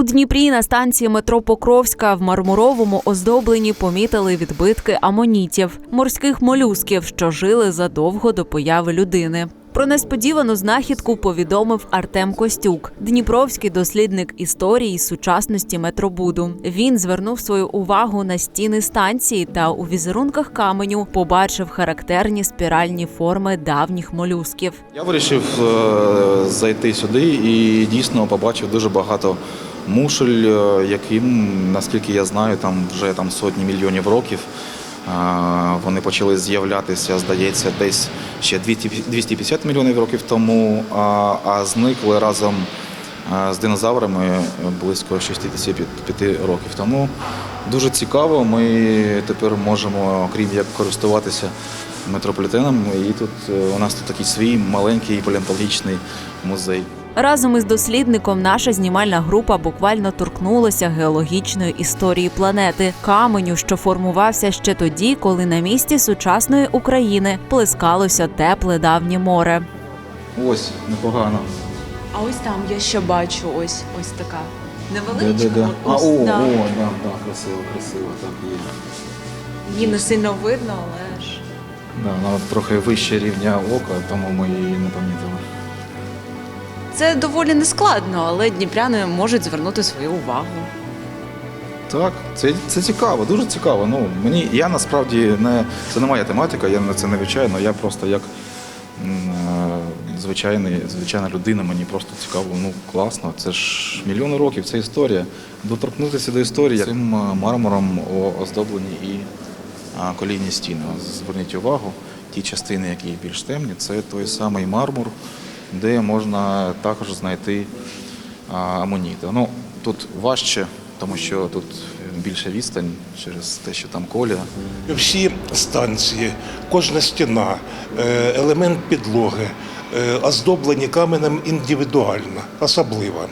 У Дніпрі на станції метро Покровська в мармуровому оздобленні помітили відбитки амонітів морських молюсків, що жили задовго до появи людини. Про несподівану знахідку повідомив Артем Костюк, дніпровський дослідник історії сучасності метробуду. Він звернув свою увагу на стіни станції та у візерунках каменю побачив характерні спіральні форми давніх молюсків. Я вирішив е, зайти сюди і дійсно побачив дуже багато мушель, е, яким, наскільки я знаю, там вже там сотні мільйонів років. Е, Вони почали з'являтися, здається, десь ще 250 мільйонів років тому, а, зникли разом е, з динозаврами близько 65 років тому. Дуже цікаво. Ми тепер можемо, окрім як користуватися метрополітеном, і тут е, у нас тут такий свій маленький палеонтологічний музей. Разом із дослідником наша знімальна група буквально торкнулася геологічної історії планети, каменю, що формувався ще тоді, коли на місці сучасної України плескалося тепле давнє море. Ось непогано. А ось там я ще бачу ось ось така невеличка. Де-де-де. А, ось, о, да. о, да, да, красиво, красиво, так є. Її не сильно видно, але ж. Да, вона трохи вище рівня ока, тому ми її не помітили. Це доволі нескладно, але дніпряни можуть звернути свою увагу. Так, це, це цікаво, дуже цікаво. Ну, мені, я насправді не, це не моя тематика, я на це не вивчаю, але я просто як е, звичайний, звичайна людина, мені просто цікаво, ну класно. Це ж мільйони років, це історія. Доторкнутися до історії цим е, мармуром оздоблені і колійні стіни. Зверніть увагу, ті частини, які більш темні, це той самий мармур, де можна також знайти а, амоніти. Ну, тут важче, тому що тут більша відстань через те, що там коля. Всі станції, кожна стіна, е, елемент підлоги е, оздоблені каменем індивідуально, особливо.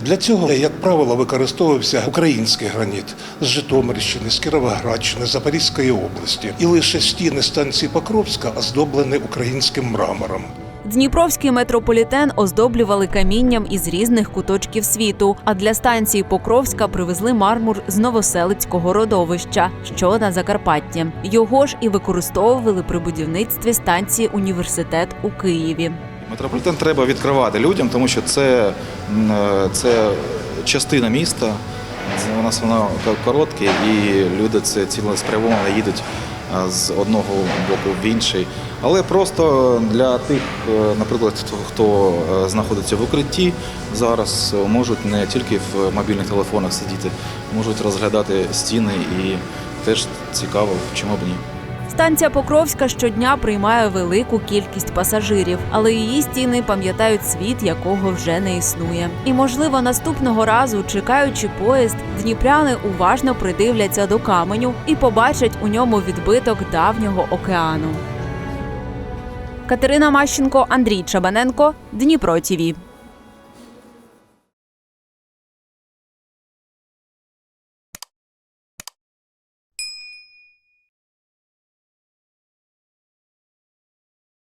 Для цього, як правило, використовувався український граніт з Житомирщини, з Кіровоградщини, Запорізької області. І лише стіни станції Покровська оздоблені українським мрамором. Дніпровський метрополітен оздоблювали камінням із різних куточків світу. А для станції Покровська привезли мармур з Новоселицького родовища, що на Закарпатті. Його ж і використовували при будівництві станції університет у Києві. Метрополітен треба відкривати людям, тому що це, е, це частина міста. У нас воно ко- коротке, і люди це цілеспрямовано їдуть з одного боку в інший. Але просто для тих, е, наприклад, хто- е, знаходиться в укритті зараз, е, можуть не тільки в мобільних телефонах сидіти, можуть розглядати стіни і теж цікаво, чому б ні. Станція Покровська щодня приймає велику кількість пасажирів, але її стіни пам'ятають світ, якого вже не існує. І можливо, наступного разу, чекаючи поїзд, дніпряни уважно придивляться до каменю і побачать у ньому відбиток давнього океану. Катерина Мащенко, Андрій Чабаненко, Дніпро ТІВІ.